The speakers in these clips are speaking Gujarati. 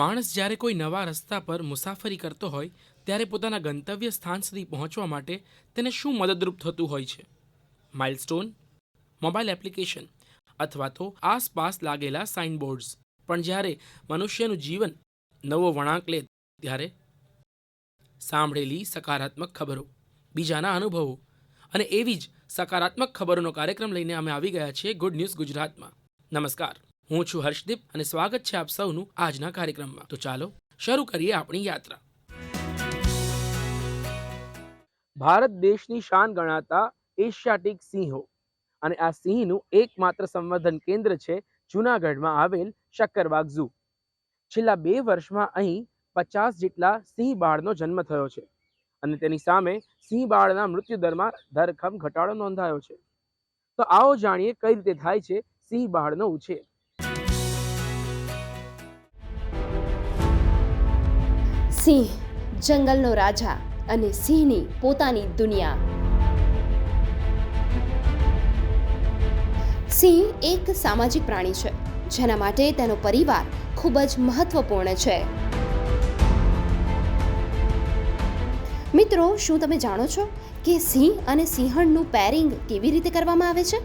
માણસ જ્યારે કોઈ નવા રસ્તા પર મુસાફરી કરતો હોય, ત્યારે પોતાના ગંતવ્ય સ્થાન સુધી પહોંચવા માટે તેને શું મદદરૂપ થતું હોય છે? માઇલસ્ટોન મોબાઈલ એપ્લિકેશન અથવા તો આસપાસ લાગેલા સાઇનબોર્ડ્સ પણ જ્યારે મનુષ્યનું જીવન નવો વળાંક લે, ત્યારે સાંભળેલી સકારાત્મક ખબરો, બીજાના અનુભવો અને એવી જ સકારાત્મક ખબરોનો કાર્યક્રમ લઈને અમે આવી ગયા છીએ ગુડ ન્યૂઝ ગુજરાતમાં. નમસ્કાર. હું છું હર્ષદીપ અને સ્વાગત છે આપ સૌનું આજના કાર્યક્રમમાં. તો ચાલો શરૂ કરીએ આપણી યાત્રા. ભારત દેશની શાન ગણાતા એશિયાટિક સિંહો અને આ સિંહનું એકમાત્ર સંવર્ધન કેન્દ્ર છે જૂનાગઢમાં આવેલ શક્કરબાગ ઝૂ. છેલ્લા બે વર્ષમાં અહીં પચાસ જેટલા સિંહ બાળનો જન્મ થયો છે અને તેની સામે સિંહ બાળના મૃત્યુદરમાં ધરખમ ઘટાડો નોંધાયો છે. તો આવો જાણીએ કઈ રીતે થાય છે સિંહ બાળનો ઉછેર? સિંહ, જંગલનો રાજા અને સિંહની પોતાની દુનિયા. સિંહ એક સામાજિક પ્રાણી છે, જેના માટે તેનો પરિવાર ખૂબ જ મહત્વપૂર્ણ છે. મિત્રો, શું તમે જાણો છો કે સિંહ અને સિંહણનું પેરિંગ કેવી રીતે કરવામાં આવે છે?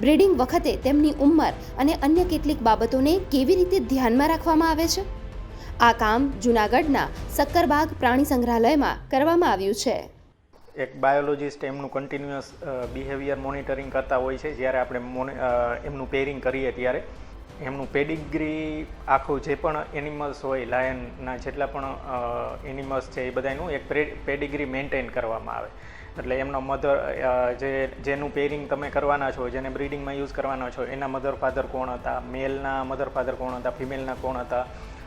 બ્રીડિંગ વખતે તેમની ઉંમર અને અન્ય કેટલીક બાબતોને કેવી રીતે ધ્યાનમાં રાખવામાં આવે છે? આ કામ જૂનાગઢના સક્કરબાગ પ્રાણી સંગ્રહાલયમાં કરવામાં આવ્યું છે. એક બાયોલોજિસ્ટ એમનું કન્ટિન્યુઅસ બિહેવિયર મોનિટરિંગ કરતા હોય છે. જ્યારે આપણે મોને એમનું પેરિંગ કરીએ ત્યારે એમનું પેડિગ્રી આખું જે પણ એનિમલ્સ હોય લાયનના જેટલા પણ એનિમલ્સ છે, એ બધાનું એક પેડિગ્રી મેન્ટેન કરવામાં આવે. એટલે એમનો મધર જે, જેનું પેરિંગ તમે કરવાના છો, જેને બ્રીડિંગમાં યુઝ કરવાના છો, એના મધર ફાધર કોણ હતા? મેલના મધર ફાધર કોણ હતા? ફિમેલના કોણ હતા?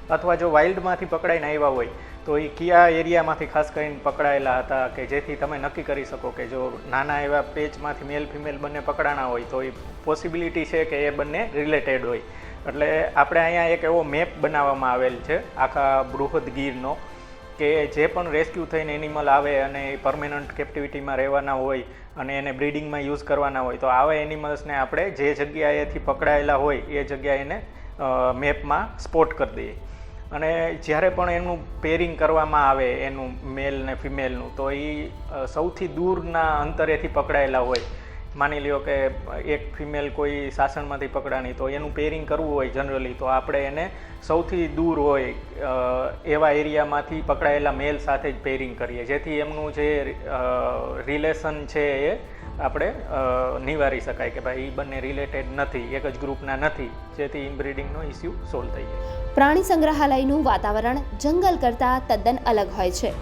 અથવા જો વાઇલ્ડમાંથી પકડાઈને આવ્યા હોય, તો એ કયા એરિયામાંથી ખાસ કરીને પકડાયેલા હતા કે જેથી તમે નક્કી કરી શકો કે જો નાના એવા પેચમાંથી મેલ ફિમેલ બંને પકડાણા હોય, તો એ પોસિબિલિટી છે કે એ બંને રિલેટેડ હોય. એટલે આપણે અહીંયા એક એવો મેપ બનાવવામાં આવેલ છે, આખા બૃહદ ગીરનો કે જે પણ રેસ્ક્યુ થઈને એનિમલ આવે અને એ પરમેનન્ટ કેપ્ટિવિટીમાં રહેવાના હોય અને એને બ્રીડિંગમાં યુઝ કરવાના હોય, તો આવા એનિમલ્સને આપણે જે જગ્યાએથી પકડાયેલા હોય, એ જગ્યાએ એને મેપમાં સ્પોટ કરી દઈએ. અને જ્યારે પણ એનું પેરિંગ કરવામાં આવે, એનું મેલ ને ફિમેલનું તો એ સૌથી દૂરના અંતરેથી પકડાયેલા હોય. માની લ્યો કે એક ફિમેલ કોઈ સાસણમાંથી પકડાણી, તો એનું પેરિંગ કરવું હોય જનરલી તો આપણે એને સૌથી દૂર હોય એવા એરિયામાંથી પકડાયેલા મેલ સાથે જ પેરિંગ કરીએ. જેથી એમનું જે રિલેશન છે એ આપણે નિવારી શકાય કે ભાઈ બંને રિલેટેડ નથી, એક જ ગ્રુપના નથી, જેથી ઇનબ્રિડિંગનો ઇસ્યુ સોલ્વ થઈ જાય. પ્રાણી સંગ્રહાલયનું વાતાવરણ જંગલ કરતાં તદ્દન અલગ હોય છે.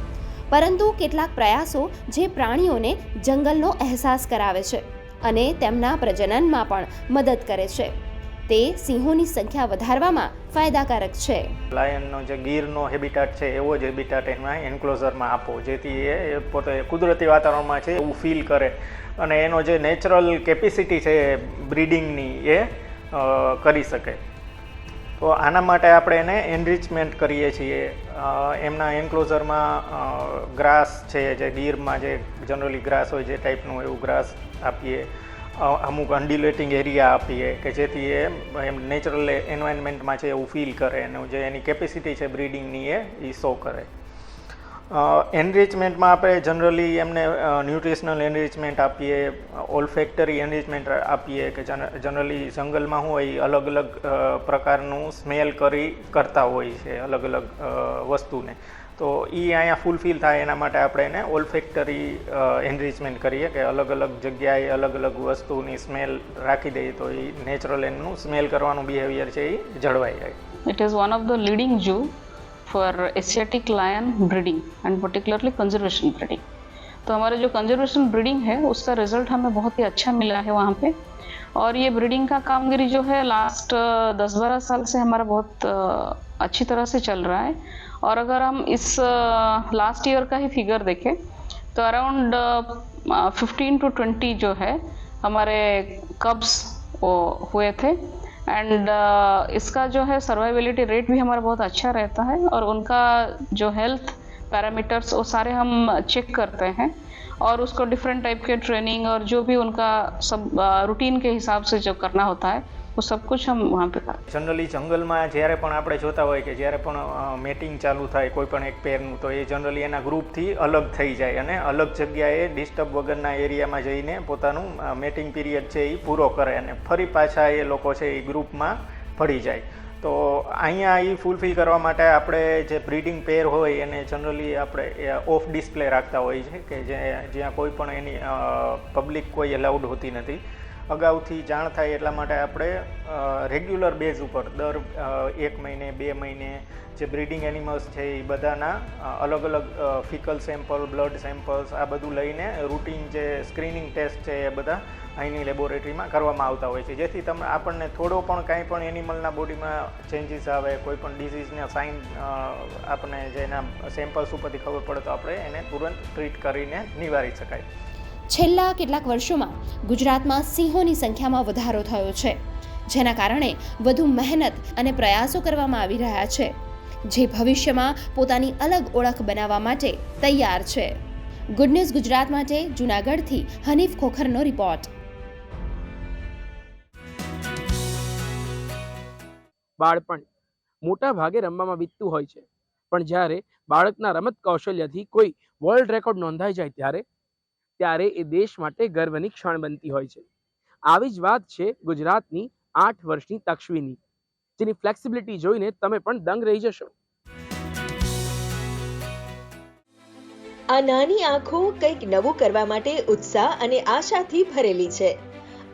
પરંતુ કેટલાક પ્રયાસો જે પ્રાણીઓને જંગલનો અહેસાસ કરાવે છે અને તેમના પ્રજનનમાં પણ મદદ કરે છે. તે સિંહોની સંખ્યા વધારવામાં ફાયદાકારક છે. લાયનનો જે ગીરનો હેબિટાટ છે, એવો જ હેબિટાટ એમાં એન્ક્લોઝરમાં આપો જેથી એ પોતે કુદરતી વાતાવરણમાં છે એવું ફીલ કરે. અને એનો જે નેચરલ કેપેસિટી છે બ્રીડિંગની એ કરી શકે. તો આના માટે આપણે એને એનરિચમેન્ટ કરીએ છીએ. એમના એન્ક્લોઝરમાં ગ્રાસ છે, જે ગીરમાં જે જનરલી ગ્રાસ હોય, જે ટાઈપનું એવું ગ્રાસ આપીએ. અમુક અનડિલેટિંગ એરિયા આપીએ કે જેથી એ એમ નેચરલ એન્વાયરમેન્ટમાં છે એવું ફીલ કરે અને જે એની કેપેસિટી છે બ્રીડિંગની એ એ શો કરે. એનરિચમેન્ટમાં આપણે જનરલી એમને ન્યુટ્રિશનલ એનરિચમેન્ટ આપીએ ઓલફેક્ટરી એનરિચમેન્ટ આપીએ કે જનરલી જંગલમાં હોય અલગ અલગ પ્રકારનું સ્મેલ કરી કરતા હોય છે અલગ અલગ વસ્તુને. તો એ અહીંયા ફૂલફિલ થાય એના માટે આપણે એને ઓલ્ફેક્ટરી એનરિચમેન્ટ કરીએ કે અલગ અલગ જગ્યાએ અલગ અલગ વસ્તુની સ્મેલ રાખી દઈએ તો એ નેચરલ એનું સ્મેલ કરવાનું બિહેવિયર છે એ જળવાઈ જાય It is one of the leading zoo for Asiatic lion breeding and particularly conservation breeding. तो हमारा जो कंजर्वेशन ब्रीडिंग है उसका रिजल्ट हमें बहुत ही अच्छा मिला है वहाँ पे और ये ब्रीडिंग का कामगिरी जो है लास्ट दस बारह साल से हमारा बहुत अ, अच्छी तरह से चल रहा है और अगर हम इस लास्ट ईयर का ही फिगर देखें तो अराउंड फिफ्टीन टू ट्वेंटी जो है हमारे कब्स हुए थे। एंड uh, इसका जो है सर्वाइबिलिटी रेट भी हमारा बहुत अच्छा रहता है और उनका जो हेल्थ पैरामीटर्स वो सारे हम चेक करते हैं। और उसको डिफरेंट टाइप के ट्रेनिंग और जो भी उनका सब रूटीन के हिसाब से जो करना होता है वो सब कुछ हम वहाँ पे करते જનરલી જંગલમાં જ્યારે પણ આપણે જોતા હોય કે જ્યારે પણ મેટિંગ ચાલુ થાય કોઈ પણ એક પેરનું તો એ જનરલી એના ગ્રુપથી અલગ થઈ જાય અને અલગ જગ્યાએ ડિસ્ટર્બ વગરના એરિયામાં જઈને પોતાનું મેટિંગ પીરિયડ છે એ પૂરો કરે અને ફરી પાછા એ લોકો છે એ ગ્રુપમાં ભળી જાય તો અહીંયા એ ફૂલફિલ કરવા માટે આપણે જે બ્રીડિંગ પેર હોય એને જનરલી આપણે ઓફ ડિસ્પ્લે રાખતા હોય છે કે જે જ્યાં કોઈ પણ એની પબ્લિક કોઈ એલાઉડ હોતી નથી અગાઉથી જાણ થાય એટલા માટે આપણે રેગ્યુલર બેઝ ઉપર દર એક મહિને, બે મહિને જે બ્રીડિંગ એનિમલ્સ છે એ બધાના અલગ અલગ ફિકલ સેમ્પલ બ્લડ સેમ્પલ્સ આ બધું લઈને રૂટીન જે સ્ક્રીનિંગ ટેસ્ટ છે એ બધા અહીંની લેબોરેટરીમાં કરવામાં આવતા હોય છે. જેથી તમે આપણને થોડો પણ કાંઈ પણ એનિમલના બોડીમાં ચેન્જીસ આવે, કોઈ પણ ડિઝીઝના સાઇન આપણે જેના સેમ્પલ્સ ઉપરથી ખબર પડે તો આપણે એને તુરંત ટ્રીટ કરીને નિવારી શકાય. છેલ્લા કેટલાક વર્ષોમાં ગુજરાતમાં સિંહોની સંખ્યામાં વધારો થયો છે, જેના કારણે વધુ મહેનત અને પ્રયાસો કરવામાં આવી રહ્યા છે, જે ભવિષ્યમાં પોતાની અલગ ઓળખ બનાવવા માટે તૈયાર છે. ગુડ ન્યૂઝ ગુજરાત માટે જૂનાગઢથી હનીફ ખોખરનો રિપોર્ટ બાળપણ. મોટા ભાગે રમવામાં વીતતું હોય છે, પણ જ્યારે બાળકના રમત કૌશલ્યથી કોઈ વર્લ્ડ રેકોર્ડ નોંધાઈ જાય ત્યારે ત્યારે એ દેશ માટે ગર્વની ક્ષણ બનતી હોય છે. આવી જ વાત છે ગુજરાતની આઠ વર્ષની તક્ષવીની જેની ફ્લેક્સિબિલિટી જોઈને તમે પણ દંગ રહી જશો. આ નાની આંખો કંઈક નવું કરવા માટે ઉત્સાહ અને આશાથી ભરેલી છે.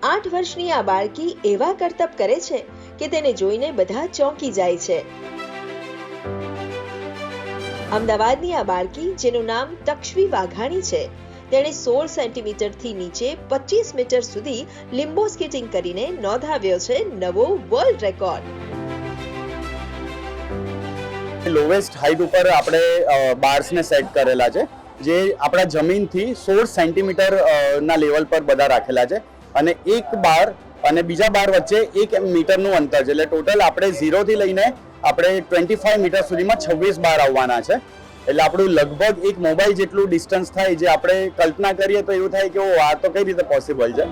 આઠ વર્ષની આ બાળકી એવા કરતબ કરે છે કે તેને જોઈને બધા ચોંકી જાય છે. અમદાવાદની આ બાળકી, જેનું નામ તક્ષવી વાઘાણી છે તેણે સોળ સેન્ટીમીટરથી નીચે પચીસ મીટર સુધી લિમ્બો સ્કેટિંગ કરીને નોંધાવ્યો છે નવો વર્લ્ડ રેકોર્ડ લોવેસ્ટ હાઈટ ઉપર આપણે બાર્સને સેટ કરેલા છે, જે આપણા જમીનથી સોળ સેન્ટીમીટર ના લેવલ પર બધા રાખેલા છે. અને એક બાર અને બીજા બાર વચ્ચે એક મીટરનું અંતર છે. એટલે ટોટલ આપણે ઝીરોથી લઈને આપણે ટ્વેન્ટી ફાઈવ મીટર સુધીમાં છવ્વીસ બાર આવવાના છે. એટલે આપણું લગભગ એક મોબાઈલ જેટલું ડિસ્ટન્સ થાય જે આપણે કલ્પના કરીએ તો એવું થાય કે ઓ આ તો કઈ રીતે પોસિબલ છે?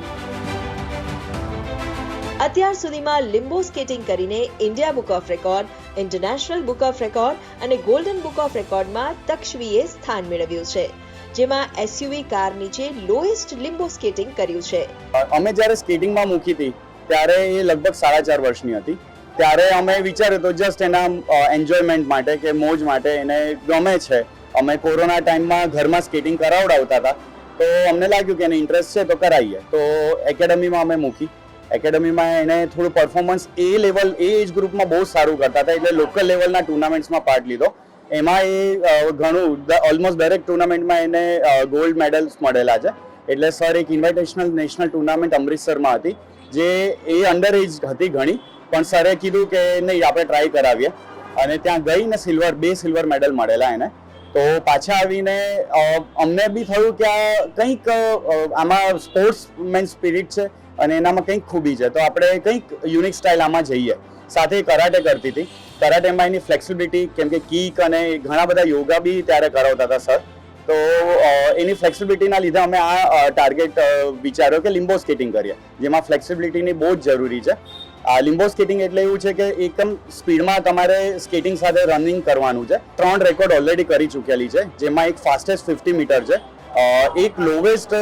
અત્યાર સુધીમાં લિમ્બો સ્કેટિંગ કરીને India book of record international book of record અને ગોલ્ડન બુક ઓફ રેકોર્ડમાં તક્ષવીએ સ્થાન મેળવ્યું છે જેમાં એસયુવી કાર નીચે લોએસ્ટ લિમ્બો સ્કેટિંગ કર્યું છે. અમે જ્યારે સ્કેટિંગમાં મૂકી હતી ત્યારે એ લગભગ સાડા ચાર વર્ષની હતી. ત્યારે અમે વિચાર્યું તો જસ્ટ એના એન્જોયમેન્ટ માટે કે મોજ માટે એને ગમે છે. અમે કોરોના ટાઈમમાં ઘરમાં સ્કેટિંગ કરાવડાવતા હતા. તો અમને લાગ્યું કે એને ઇન્ટરેસ્ટ છે તો કરાવીએ. તો એકેડમીમાં અમે મૂકી. એકેડમીમાં એને થોડું પરફોર્મન્સ એ લેવલ એ એજ ગ્રુપમાં બહુ સારું કરતા હતા. એટલે લોકલ લેવલના ટુર્નામેન્ટ્સમાં પાર્ટ લીધો. એમાં એ ઘણું ઓલમોસ્ટ દરેક ટુર્નામેન્ટમાં એને ગોલ્ડ મેડલ્સ મળેલા છે. એટલે સર એક ઇન્વિટેશનલ નેશનલ ટુર્નામેન્ટ અમૃતસરમાં હતી, જે એ અંડર એજ હતી ઘણી. પણ સરે કીધું કે નહીં, આપણે ટ્રાય કરાવીએ. અને ત્યાં ગઈને સિલ્વર બે સિલ્વર મેડલ મળેલા એને. તો પાછા આવીને અમને બી થયું કે આ કંઈક આમાં સ્પોર્ટ્સમેન સ્પિરિટ છે અને એનામાં કંઈક ખૂબી છે. તો આપણે કંઈક યુનિક સ્ટાઇલ આમાં જઈએ. સાથે કરાટે કરતી હતી. કરાટેમાં એની ફ્લેક્સિબિલિટી કેમ કે કીક અને ઘણા બધા યોગા બી ત્યારે કરાવતા હતા સર તો એની ફ્લેક્સિબિલિટીના લીધે અમે આ ટાર્ગેટ વિચાર્યો કે લિમ્બો સ્કેટિંગ કરીએ. જેમાં ફ્લેક્સિબિલિટીની બહુ જ જરૂરી છે. લિમ્બો સ્કેટિંગ એટલે એવું છે કે એકદમ સ્પીડમાં તમારે સ્કેટિંગ સાથે રનિંગ કરવાનું છે. ત્રણ રેકોર્ડ ઓલરેડી કરી ચૂકેલી છે, જેમાં એક ફાસ્ટેસ્ટ ફિફ્ટી મીટર છે. એક લોવેસ્ટ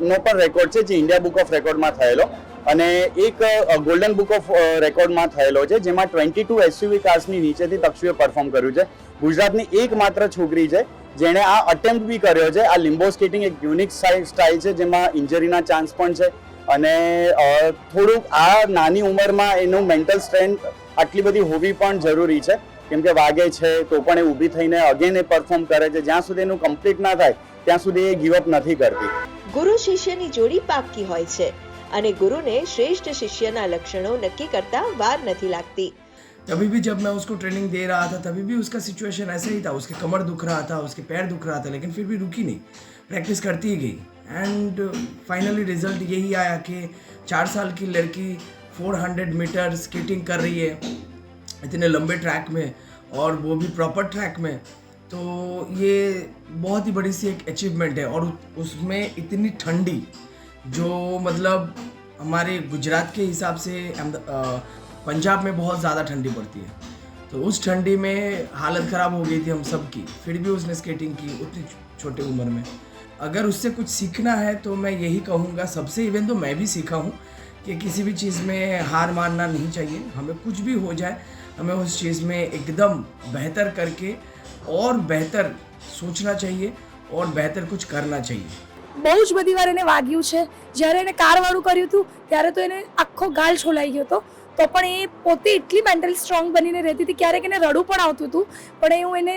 નો પણ રેકોર્ડ છે, જે ઇન્ડિયા બુક ઓફ રેકોર્ડમાં થયેલો. અને એક ગોલ્ડન બુક ઓફ રેકોર્ડમાં થયેલો છે, જેમાં ટ્વેન્ટી ટુ એસયુવી કાર્સની નીચેથી તક્ષુએ પરફોર્મ કર્યું છે. ગુજરાતની એકમાત્ર છોકરી છે, જેણે આ અટેમ્પ્ટ બી કર્યો છે. આ લિમ્બો સ્કેટિંગ એક યુનિક સ્ટાઇલ છે, જેમાં ઇન્જરીના ચાન્સ પણ છે. અને અ, થોડુંક આ નાની ઉંમરમાં એનું મેન્ટલ સ્ટ્રેન્થ આટલી બધી હોવી પણ જરૂરી છે કેમ કે વાગે છે તો પણ એ ઊભી થઈને અગેન એ પરફોર્મ કરે છે જ્યાં સુધી એનું કમ્પ્લીટ ના થાય ત્યાં સુધી એ ગીવ અપ નથી કરતી ગુરુ શિષ્યની જોડી પાક્કી હોય છે અને ગુરુને શ્રેષ્ઠ શિષ્યના લક્ષણો નક્કી કરતા વાર નથી લાગતી तभी भी जब मैं उसको ट्रेनिंग दे रहा था तभी भी उसका सिचुएशन ऐसे ही था उसके कमर दुख रहा था उसके पैर दुख रहा था लेकिन फिर भी रुकी नहीं प्रैक्टिस करती ही गई एंड फाइनली रिज़ल्ट यही आया कि चार साल की लड़की 400 मीटर स्केटिंग कर रही है, इतने लंबे ट्रैक में, और वो भी प्रॉपर ट्रैक में। तो ये बहुत ही बड़ी सी एक अचीवमेंट है, और उसमें इतनी ठंडी, जो मतलब हमारे गुजरात के हिसाब से पंजाब में बहुत ज़्यादा ठंडी पड़ती है। तो उस ठंडी में हालत ख़राब हो गई थी हम सब की, फिर भी उसने स्केटिंग की उतनी छोटी उम्र में। अगर उससे कुछ सीखना है तो मैं यही कहूँगा सबसे इवन तो मैं भी सीखा हूँ कि किसी भी चीज़ में हार मानना नहीं चाहिए हमें कुछ भी हो जाए हमें उस चीज़ में एकदम बेहतर करके और बेहतर सोचना चाहिए और बेहतर कुछ करना चाहिए બહુ જ બધી વાર એને વાગ્યું છે જ્યારે એને કારવાળું કર્યું હતું ત્યારે તો એને આખો ગાલ છોલાઈ ગયો હતો તો પણ એ પોતે એટલી મેન્ટલી સ્ટ્રોંગ બનીને રહેતી હતી ક્યારેક એને રડવું પણ આવતું હતું પણ એ હું એને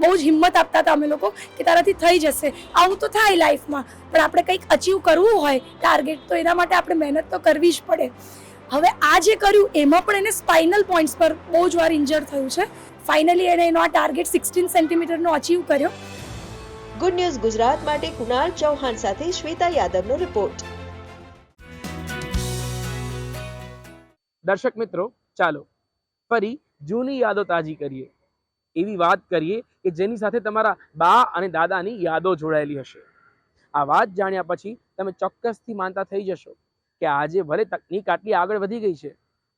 બહુ જ હિંમત આપતા હતા અમે લોકો કે તારાથી થઈ જશે. આવું તો થાય લાઈફમાં પણ આપણે કંઈક અચીવ કરવું હોય ટાર્ગેટ તો એના માટે આપણે મહેનત તો કરવી જ પડે. હવે આ જે કર્યું એમાં પણ એને સ્પાઇનલ પોઈન્ટ્સ પર બહુ જ વાર ઇન્જર થયું છે. ફાઇનલી એને એનો આ ટાર્ગેટ સિક્સટીન સેન્ટીમીટરનો અચીવ કર્યો. ગુડ ન્યૂઝ ગુજરાત માટે કુણાલ ચૌહાણ સાથે શ્વેતા યાદવનો રિપોર્ટ દર્શક મિત્રો ચાલો ફરી જૂની યાદો તાજી કરીએ. એવી વાત કરીએ કે જેની સાથે તમારા બા અને દાદાની યાદો જોડાયેલી હશે. આ વાત જાણ્યા પછી તમે ચોક્કસથી માનતા થઈ જશો કે આજે ભલે તકનીક આટલી આગળ વધી ગઈ છે,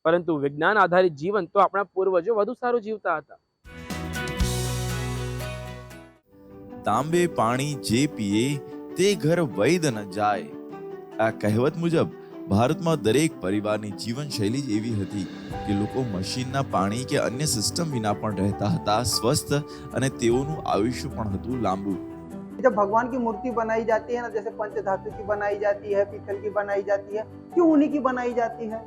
પરંતુ વિજ્ઞાન આધારિત જીવન તો આપણા પૂર્વજો વધુ સારું જીવતા હતા. તાંબે પાણી જે પીએ તે ઘર વૈદ ન જાય. આ કહેવત મુજબ ભારતમાં દરેક પરિવારની જીવનશૈલી જ એવી હતી કે લોકો મશીનના પાણી કે અન્ય સિસ્ટમ વિના પણ રહેતા હતા સ્વસ્થ અને તેઓનું આયુષ્ય પણ હતું લાંબુ जब भगवान की मूर्ति बनाई जाती है ना जैसे पंच धातु की बनाई जाती है पीतल की बनाई जाती है क्यों उन्हीं की बनाई जाती है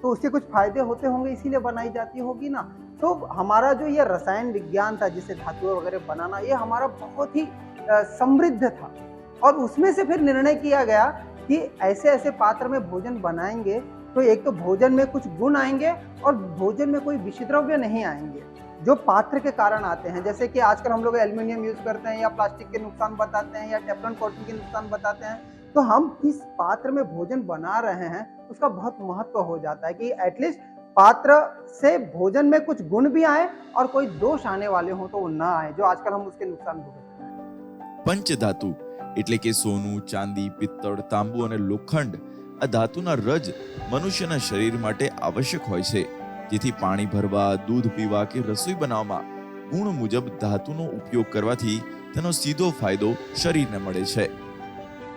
तो उससे कुछ फायदे होते होंगे इसीलिए बनाई जाती होगी ना तो हमारा जो ये रसायन विज्ञान था जिसे धातुएं वगैरह बनाना ये हमारा बहुत ही अ, समृद्ध था और उसमें से फिर निर्णय किया गया कि ऐसे ऐसे पात्र में भोजन बनाएँगे तो एक तो भोजन में कुछ गुण आएँगे और भोजन में कोई विषद्रव्य नहीं आएँगे, जो पात्र के कारण आते हैं। जैसे कि आजकल हम लोग एल्यूमिनियम यूज़ करते हैं या प्लास्टिक के नुकसान बताते हैं या टेपलन कॉटन के नुकसान बताते हैं तो हम किस पात्र में भोजन बना रहे हैं, उसका बहुत महत्व हो जाता है कि एटलीस्ट पात्र से भोजन में कुछ गुण भी आए और कोई दोष आने वाले हों तो वो ना आए, जो आजकल हम उसके नुकसान भुगतते पंच धातु એટલે કે સોનું ચાંદી પિત્તળ તાંબુ અને લોખંડ આ ધાતુના રજ મનુષ્યના શરીર માટે આવશ્યક હોય છે જેથી પાણી ભરવા દૂધ પીવા કે રસોઈ બનાવવામાં ગુણ મુજબ ધાતુનો ઉપયોગ કરવાથી તેનો સીધો ફાયદો શરીરને મળે છે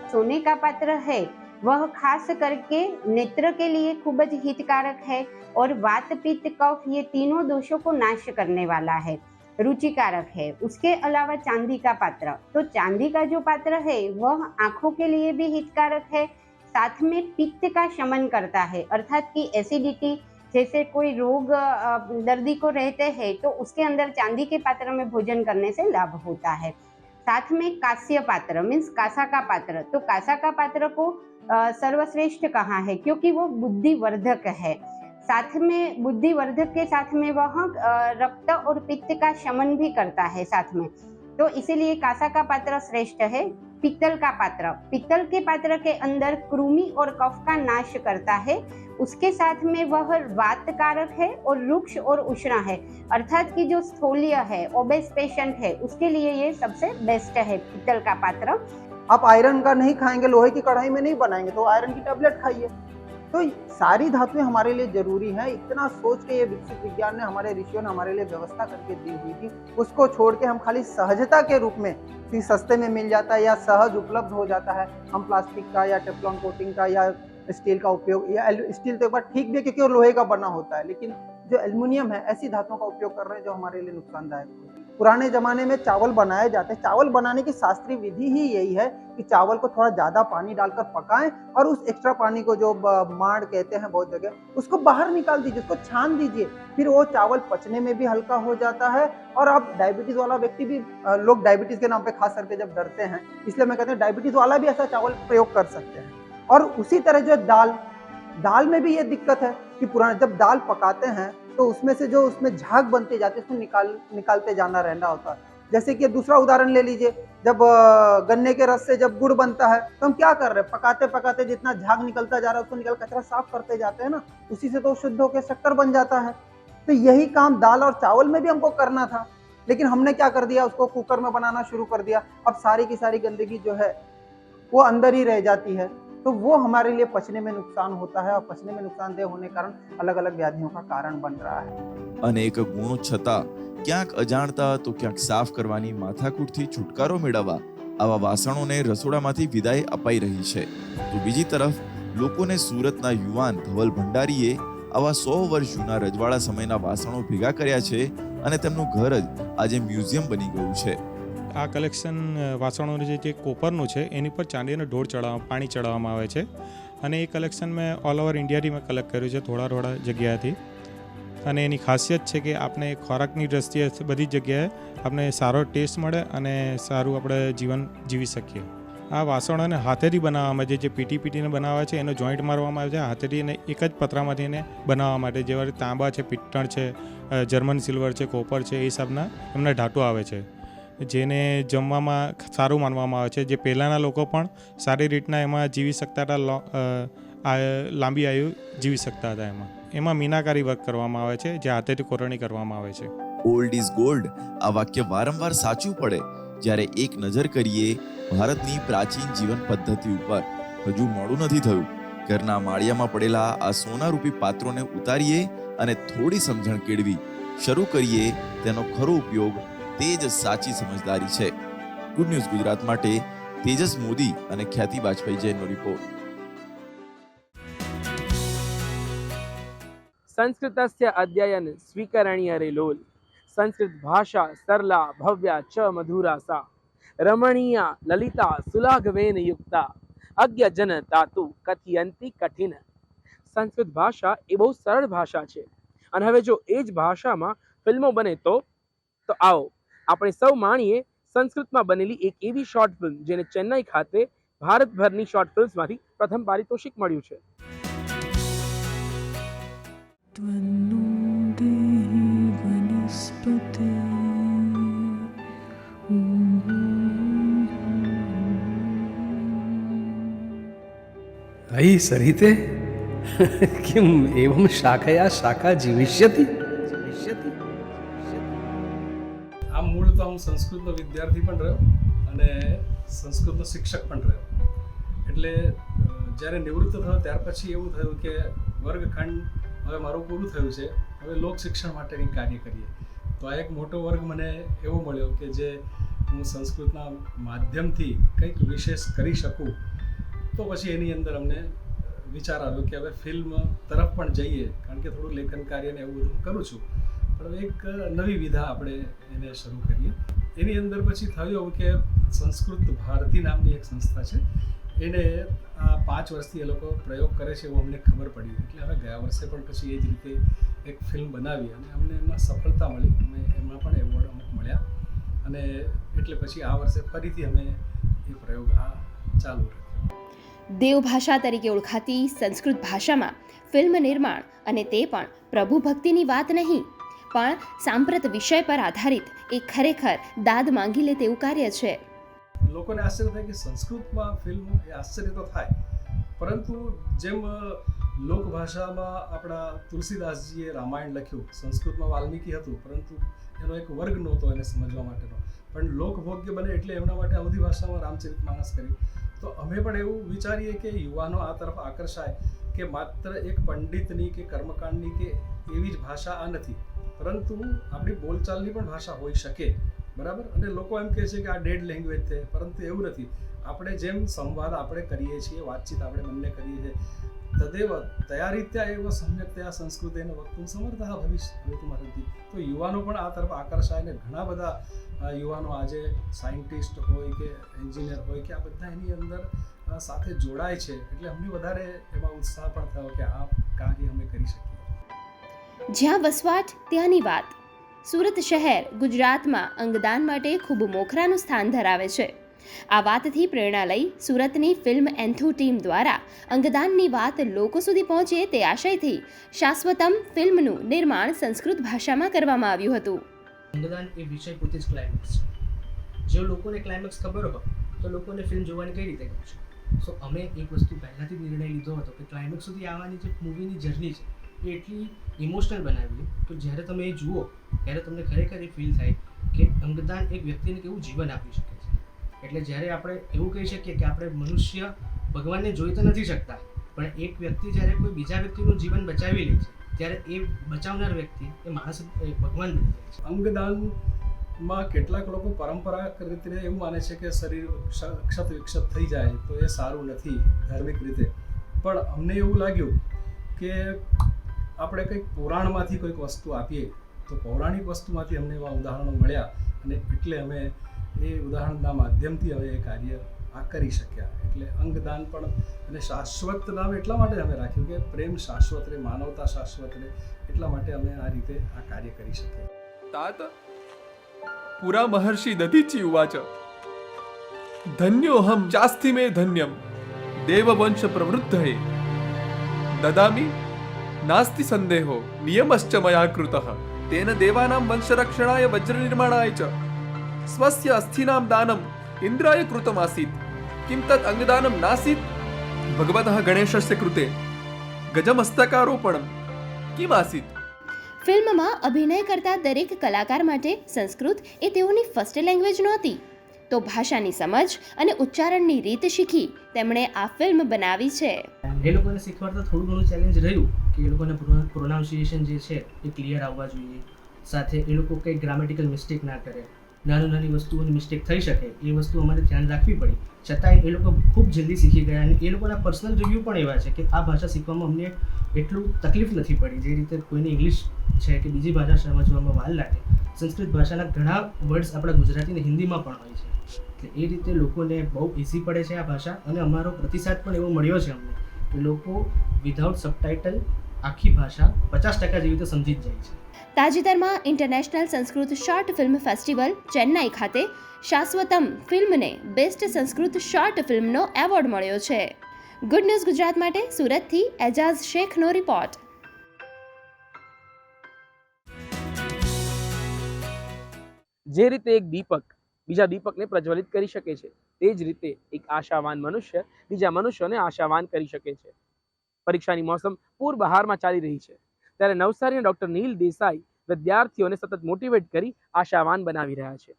सोने का पात्र है वह खास करके नेत्र के लिए खूब જ हितकारक है और वात पित्त कफ ये तीनों दोषों को नाश करने वाला है रुचिकारक है। उसके अलावा चांदी का पात्र। तो चांदी का जो पात्र है, वह आँखों के लिए भी हितकारक है, साथ में पित्त का शमन करता है। अर्थात कि एसिडिटी जैसे कोई रोग दर्दी को रहते हैं तो उसके अंदर चांदी के पात्र में भोजन करने से लाभ होता है। साथ में कांस्य पात्र मीन्स कासा का पात्र। तो कासा का पात्र को सर्वश्रेष्ठ कहा है? क्योंकि वो बुद्धिवर्धक है। साथ में बुद्धिवर्धक के साथ में वह रक्त और पित्त का शमन भी करता है साथ में। तो इसीलिए कांसा का पात्र श्रेष्ठ है, पित्तल का पात्र। पित्तल के पात्र के अंदर कृमि और कफ का नाश करता है। उसके साथ में वह वात कारक है और रुक्ष और उष्णा है। अर्थात कि जो स्थूल्य है ओबेस पेशेंट है, उसके लिए ये सबसे बेस्ट है पित्तल का पात्र। आप आयरन का नहीं खाएँगे, लोहे की कढ़ाई में नहीं बनाएँगे तो आयरन की टेबलेट खाइए। तो सारी धातुएँ हमारे लिए ज़रूरी हैं। इतना सोच के ये विकसित विज्ञान ने हमारे ऋषियों ने हमारे लिए व्यवस्था करके दी हुई थी। उसको छोड़ के हम खाली सहजता के रूप में कि सस्ते में मिल जाता है या सहज उपलब्ध हो जाता है, हम प्लास्टिक का या टेफ्लॉन कोटिंग का या स्टील का उपयोग या स्टील तो एक बार ठीक भी है क्योंकि वो लोहे का बना होता है, लेकिन जो एल्युमिनियम है, ऐसी धातुओं का उपयोग कर रहे हैं जो हमारे लिए नुकसानदायक होती है। पुराने जमाने में चावल बनाए जाते हैं। चावल बनाने की शास्त्रीय विधि ही यही है कि चावल को थोड़ा ज़्यादा पानी डालकर पकाएँ और उस एक्स्ट्रा पानी को जो माड़ कहते हैं बहुत जगह, उसको बाहर निकाल दीजिए, उसको छान दीजिए। फिर वो चावल पचने में भी हल्का हो जाता है और आप डायबिटीज़ वाला व्यक्ति भी लोग डायबिटीज़ के नाम पर खास करके जब डरते हैं, इसलिए मैं कहता हूँ डायबिटीज़ वाला भी ऐसा चावल प्रयोग कर सकते हैं। और उसी तरह जो दाल दाल में भी ये दिक्कत है कि पुराने, जब दाल पकाते हैं तो उसमें से जो उसमें झाग बनते जाते उसको निकाल, निकालते जाना रहना होता है। जैसे कि दूसरा उदाहरण ले लीजिए, जब गन्ने के रस से जब गुड़ बनता है तो हम क्या कर रहे हैं? पकाते पकाते जितना झाग निकलता जा रहा है, उसको निकाल कचरा साफ़ करते जाते हैं ना, उसी से तो शुद्ध होकर शक्कर बन जाता है। तो यही काम दाल और चावल में भी हमको करना था, लेकिन हमने क्या कर दिया, उसको कुकर में बनाना शुरू कर दिया। अब सारी की सारी गंदगी जो है, वो अंदर ही रह जाती है। तो तो वो हमारे लिए पचने में नुकसान होता है और पचने में नुकसानदेह होने के कारण अलग अलग व्याधियों का कारण बन रहा है અનેક ગુણો છતાં ક્યાંક અજાણતા તો ક્યાંક સાફ કરવાની માથાકૂટથી છુટકારો મેળવવા આવા વાસણોને રસોડામાંથી વિદાય અપાઈ રહી છે તો બીજી તરફ લોકોને સુરતના યુવાન ધવલ ભંડારીએ આવા સો વર્ષ જૂના રજવાડા સમયના વાસણો ભેગા કર્યા છે અને તેમનું ઘર જ આજે મ્યુઝિયમ બની ગયું છે આ કલેક્શન વાસણોનું જે કોપરનું છે, એની પર ચાંદીનો ઢોળ ચડાવવા પાણી ચડાવવામાં આવે છે. અને એ કલેક્શન મેં ઓલ ઓવર ઇન્ડિયાથી મેં કલેક્ટ કર્યું છે, થોડા થોડા જગ્યાએથી. અને એની ખાસિયત છે કે આપણે ખોરાકની દ્રષ્ટિએ બધી જગ્યાએ આપણે સારો ટેસ્ટ મળે અને સારું આપણે જીવન જીવી શકીએ. આ વાસણોને હાથેથી બનાવવામાં આવે જે પીટી પીટીને બનાવે છે, એનો જોઈન્ટ મારવામાં આવે છે, હાથેથી એને એક જ પતરામાંથી એને બનાવવા માટે. જેવા તાંબા છે, પિત્તળ છે જર્મન સિલ્વર છે કોપર છે, એ હિસાબના એમના ઢાટો આવે છે. જેને જમવામાં સારું માનવામાં આવે છે. જે પહેલાંના લોકો પણ સારી રીતના એમાં જીવી શકતા હતા લાંબી આયુ જીવી શકતા હતા એમાં. એમાં મીનાકારી વર્ક કરવામાં આવે છે, જે હાથેથી કોરણી કરવામાં આવે છે. ઓલ્ડ ઇઝ ગોલ્ડ આ વાક્ય વારંવાર સાચું પડે. જ્યારે એક નજર કરીએ, ભારતની પ્રાચીન જીવન પદ્ધતિ ઉપર હજુ મોડું નથી થયું. ઘરના માળિયામાં પડેલા આ સોનારૂપી પાત્રોને ઉતારીએ અને થોડી સમજણ કેળવી. શરૂ કરીએ તેનો ખરો ઉપયોગ તે જ સાચી સમજદારી છે. ગુડ ન્યૂઝ ગુજરાત માટે, તેજસ મોદી અને ખ્યાતિ વાજપેયી જૈનનો રિપોર્ટ સંસ્કૃતસ્ય અધ્યયન સ્વીકરણીય રે લોલ. સંસ્કૃત ભાષા સરલા, ભવ્યા ચ મધુરા સા. રમણીયા, લલિતા, સુલાઘવેન યુક્તા. અજ્ઞ જન તાતુ કથિયંતિ કઠિન. સંસ્કૃત ભાષા એ બહુ સરળ ભાષા છે. અને હવે જો એ જ ભાષામાં ફિલ્મો બને તો તો આવો. આપણે સૌ માણીએ સંસ્કૃતમાં બનેલી એક એવી શોર્ટ ફિલ્મ જેને ચેન્નઈ ખાતે ભારતભરની શોર્ટ ફિલ્મ્સમાંથી પ્રથમ પારિતોષિક મળ્યું છે अयि सरिते किम् एवं शाखया शाखा जीविष्यति આ મૂળ તો હું સંસ્કૃતનો વિદ્યાર્થી પણ રહ્યો અને સંસ્કૃતનો શિક્ષક પણ રહ્યો. એટલે જ્યારે નિવૃત્ત થયો ત્યાર પછી એવું થયું કે વર્ગખંડ હવે મારું પૂરું થયું છે, હવે લોક શિક્ષણ માટે કંઈક કાર્ય કરીએ. તો આ એક મોટો વર્ગ મને એવો મળ્યો કે જે હું સંસ્કૃતના માધ્યમથી કંઈક વિશેષ કરી શકું. તો પછી એની અંદર અમને વિચાર આવ્યો કે હવે ફિલ્મ તરફ પણ જઈએ, કારણ કે થોડું લેખન કાર્ય ને એવું બધું કરું છું. પણ એક નવી વિધા આપણે એને શરૂ કરીએ. એની અંદર પછી થયું એવું કે સંસ્કૃત ભારતી નામની એક સંસ્થા છે. એને આ પાંચ વર્ષથી એ લોકો પ્રયોગ કરે છે એવું અમને ખબર પડી એટલે હવે ગયા વર્ષે પણ પછી એ જ રીતે એક ફિલ્મ બનાવી અને અમને એમાં સફળતા મળી. અમે એમાં પણ એવોર્ડ અમુક મળ્યા. અને એટલે પછી આ વર્ષે ફરીથી અમે એ પ્રયોગ આ ચાલુ રાખ્યો. દેવભાષા તરીકે ઓળખાતી સંસ્કૃત ભાષામાં ફિલ્મ નિર્માણ અને તે પણ પ્રભુ ભક્તિની વાત નહીં. પણ સાંપ્રત વિષય પર આધારિત એ ખરેખર દાદ માંગી લે તેવું કાર્ય છે. લોકોને આશ્ચર્ય થાય કે સંસ્કૃતમાં ફિલ્મ એ આશ્ચર્ય તો થાય, પરંતુ જેમ લોકભાષામાં આપણા તુલસીદાસજીએ રામાયણ લખ્યું, સંસ્કૃતમાં વાલ્મીકી હતું, પરંતુ એનો એક વર્ગ નહોતો એને સમજવા માટેનો. પણ લોકભોગ્ય બને એટલે એમના માટે અવધી ભાષામાં રામચરિત માનસ કર્યું તો અમે પણ એવું વિચારીએ કે યુવાનો આ તરફ આકર્ષાય કે માત્ર એક પંડિતની કે કર્મકાંડની કે એવી જ ભાષા આ નથી. પરંતુ આપણી બોલચાલની પણ ભાષા હોઈ શકે, બરાબર? અને લોકો એમ કહે છે કે આ ડેડ લેંગ્વેજ છે, પરંતુ એવું નથી. આપણે જેમ સંવાદ આપણે કરીએ છીએ, વાતચીત આપણે બંને કરીએ છીએ, તદેવ તયા રીત્યા એવ સમ્યકતયા સંસ્કૃતેન વક્તુ સમર્થ ભવિષ્ય ભવિતુમર્હન્તિ તો યુવાનો પણ આ તરફ આકર્ષાય ને ઘણા બધા યુવાનો આજે સાયન્ટિસ્ટ હોય કે એન્જિનિયર હોય કે આ બધા એની અંદર સાથે જોડાય છે. એટલે અમને વધારે એમાં ઉત્સાહ પણ થયો કે આ કાર્ય અમે કરી શકીએ. જ્યાં વસવાટ ત્યાંની વાત. સુરત શહેર ગુજરાતમાં અંગદાન માટે ખૂબ મોખરાનું સ્થાન ધરાવે છે. આ વાતથી પ્રેરણા લઈ સુરતની ફિલ્મ એન્થુ ટીમ દ્વારા અંગદાનની વાત લોકો સુધી પહોંચે તે આશયથી શાશ્વતમ ફિલ્મનું નિર્માણ સંસ્કૃત ભાષામાં કરવામાં આવ્યું હતું. અંગદાન એ વિષય પોતે જ ક્લાઇમેક્સ જો લોકોને ક્લાઇમેક્સ ખબર હોય, તો લોકોને ફિલ્મ જોવાની કઈ રીતે ગમશે? સો અમે એક વસ્તુ પહેલાંથી નિર્ણય લીધો હતો કે ક્લાઇમેક્સ સુધી આવવાની જે મૂવીની જર્ની છે એ એટલી ઇમોશનલ બનાવી તો જ્યારે તમે એ જુઓ, ત્યારે તમને ખરેખર એ ફીલ થાય કે અંગદાન એક વ્યક્તિને કેવું જીવન આપી શકે છે. એટલે જ્યારે આપણે એવું કહી શકીએ કે આપણે મનુષ્ય ભગવાનને જોઈ તો નથી શકતા, પણ એક વ્યક્તિ જ્યારે કોઈ બીજા વ્યક્તિનું જીવન બચાવી લે છે, ત્યારે એ બચાવનાર વ્યક્તિ એ માણસ ભગવાન અંગદાનમાં કેટલાક લોકો પરંપરાગત રીતે એવું માને છે કે શરીર ક્ષ- ક્ષત વિક્ષત થઈ જાય તો એ સારું નથી ધાર્મિક રીતે. પણ અમને એવું લાગ્યું કે આપણે કંઈક પુરાણમાંથી કોઈક વસ્તુ આપીએ, તો પૌરાણિક વસ્તુમાંથી અમને એવા ઉદાહરણો મળ્યા અને એટલે અમે એ ઉદાહરણના માધ્યમથી હવે એ કાર્ય આ કરી શક્યા. એટલે અંગદાન પણ અને શાશ્વત નામ એટલા માટે અમે રાખ્યું કે પ્રેમ શાશ્વત રે, માનવતા શાશ્વત રે, એટલા માટે અમે આ રીતે આ કાર્ય કરી શકીએ. તાત પુરા મહર્ષિ દધીચી ઉવાચ. ધન્યોહમ ચાસ્તિ મે ધન્યમ. દેવવંશ પ્રવૃદ્ધએ દદામી नास्ति सन्देहो नियमश्च मया कृतः तेन देवानां वंशरक्षणाय वज्रनिर्माणाय च स्वस्य अस्थीनां दानम् इन्द्राय कृतमासीत् किं तत् अङ्गदानं नासीत् भगवतः गणेशस्य कृते गजमस्तकारोपणं किमासीत् ફિલ્મમાં અભિનય કરતા દરેક કલાકાર માટે સંસ્કૃત એ તેઓની ફર્સ્ટ લેંગ્વેજ નહોતી તો ભાષાની સમજ અને ઉચ્ચારણની રીત શીખી તેમણે આ ફિલ્મ બનાવી છે એ લોકોને શીખવાડતા થોડું ઘણું ચેલેન્જ રહ્યું કે એ લોકોને પ્રોનાઉન્સિએશન જે છે એ ક્લિયર આવવા જોઈએ. સાથે એ લોકો કંઈ ગ્રામેટિકલ મિસ્ટેક ના કરે, નાની નાની વસ્તુઓની મિસ્ટેક થઈ શકે, એ વસ્તુ અમારે ધ્યાન રાખવી પડી. છતાંય એ લોકો ખૂબ જલ્દી શીખી ગયા અને એ લોકોના પર્સનલ રિવ્યૂ પણ એવા છે કે આ ભાષા શીખવામાં અમને એટલું તકલીફ નથી પડી. જે રીતે કોઈને ઇંગ્લિશ છે કે બીજી ભાષા સમજવામાં વાર લાગે, સંસ્કૃત ભાષાના ઘણા વર્ડ્સ આપણા ગુજરાતી અને હિન્દીમાં પણ હોય છે. એટલે એ રીતે લોકોને બહુ ઇઝી પડે છે આ ભાષા અને અમારો પ્રતિસાદ પણ એવો મળ્યો છે અમને. લોકો વિધાઉટ સબટાઇટલ આખી ભાષા પચાસ ટકા જેવી રીતે સમજી જ જાય છે. તાજેતરમાં international Sanskrit short film festival Chennai ખાતે શાશ્વતમ ફિલ્મને બેસ્ટ સંસ્કૃત શોર્ટ ફિલ્મનો એવોર્ડ મળ્યો છે. ગુડ ન્યૂઝ ગુજરાત માટે સુરતથી એજાઝ શેખનો રિપોર્ટ જે રીતે એક દીપક બીજા દીપકને પ્રજ્વલિત કરી શકે છે. તે જ રીતે એક આશાવાન મનુષ્ય બીજા મનુષ્યોને આશાવાન કરી શકે છે. પરીક્ષાની મોસમ પૂર બહારમાં ચાલી રહી છે. ત્યારે નવસારીના ડોક્ટર નીલ દેસાઈ વિદ્યાર્થીઓને સતત મોટિવેટ કરી આશાવાન બનાવી રહ્યા છે.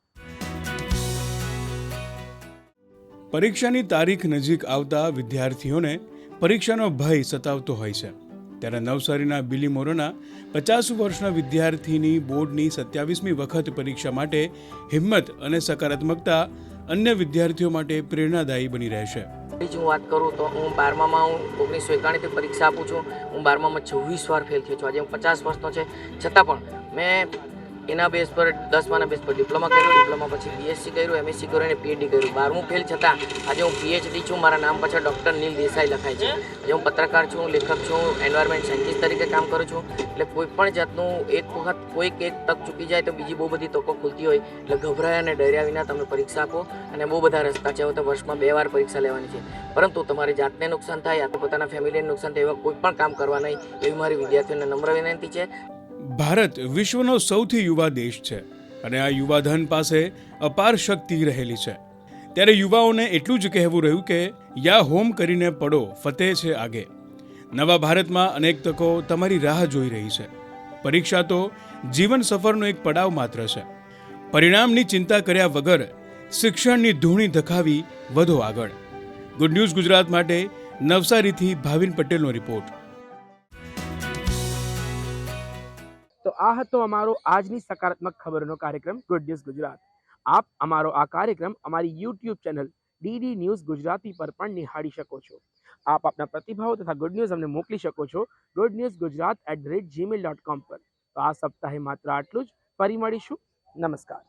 પરીક્ષાની તારીખ નજીક આવતા વિદ્યાર્થીઓને પરીક્ષાનો ભય સતાવતો હોય છે. ત્યારે નવસારીના બિલી મોરોના પચાસ વર્ષના વિદ્યાર્થીની બોર્ડની સત્યાવીસમી વખત પરીક્ષા માટે હિંમત અને સકારાત્મકતા અન્ય વિદ્યાર્થીઓ માટે પ્રેરણાદાયી બની રહેશે બીજી હું વાત કરું તો હું બારમામાં હું ઓગણીસો એકાણુંથી પરીક્ષા આપું છું. હું બારમામાં છવ્વીસ વાર ફેલ થયો છું. આજે હું પચાસ વર્ષનો છે. છતાં પણ મેં એના બેઝ પર દસમાના બેઝ પર ડિપ્લોમા કર્યું. ડિપ્લોમા પછી બીએસસી કર્યું એમએસસી કર્યું અને પીએચડી કર્યું. બારમું ફેલ છતાં આજે હું પીએચડી છું. મારા નામ પાછળ ડૉક્ટર નીલ દેસાઈ લખાય છે. આજે હું પત્રકાર છું, લેખક છું એન્વાયરમેન્ટ સાયન્ટિસ્ટ તરીકે કામ કરું છું. એટલે કોઈ પણ જાતનું એક વખત કોઈક એક તક ચૂકી જાય તો બીજી બહુ બધી તકો ખુલતી હોય. એટલે ગભરાયા અને ડર્યા વિના તમે પરીક્ષા આપો. અને બહુ બધા રસ્તા છે. હવે તો વર્ષમાં બે વાર પરીક્ષા લેવાની છે. પરંતુ તમારી જાતને નુકસાન થાય તો પોતાના ફેમિલીને નુકસાન થાય, એવા કોઈ પણ કામ કરવા નહીં. એવી મારી વિદ્યાર્થીઓને નમ્ર વિનંતી છે. ભારત વિશ્વનો સૌથી યુવા દેશ છે અને આ યુવાધન પાસે અપાર શક્તિ રહેલી છે. ત્યારે યુવાઓને એટલું જ કહેવું રહ્યું કે યા હોમ કરીને પડો, ફતેહ છે આગે. નવા ભારતમાં અનેક તકો તમારી રાહ જોઈ રહી છે. પરીક્ષા તો જીવન સફરનો એક પડાવ માત્ર છે. પરિણામની ચિંતા કર્યા વગર શિક્ષણની ધૂણી ધખાવી વધો આગળ. ગુડ ન્યૂઝ ગુજરાત માટે નવસારીથી ભાવિન પટેલનો રિપોર્ટ. આ હતો અમારો આજની સકારાત્મક ખબરનો કાર્યક્રમ ગુડ ન્યૂઝ ગુજરાત આપ અમારો આ કાર્યક્રમ અમારી YouTube channel DD news Gujarati પર પણ નિહાળી શકો છો. આપ આપના પ્રતિભાવો તથા ગુડ ન્યૂઝ અમને મોકલી શકો છો good news Gujarat at the rate gmail dot com પર. તો આ સપ્તાહે માત્ર આટલું જ. ફરી મળીશું. નમસ્કાર.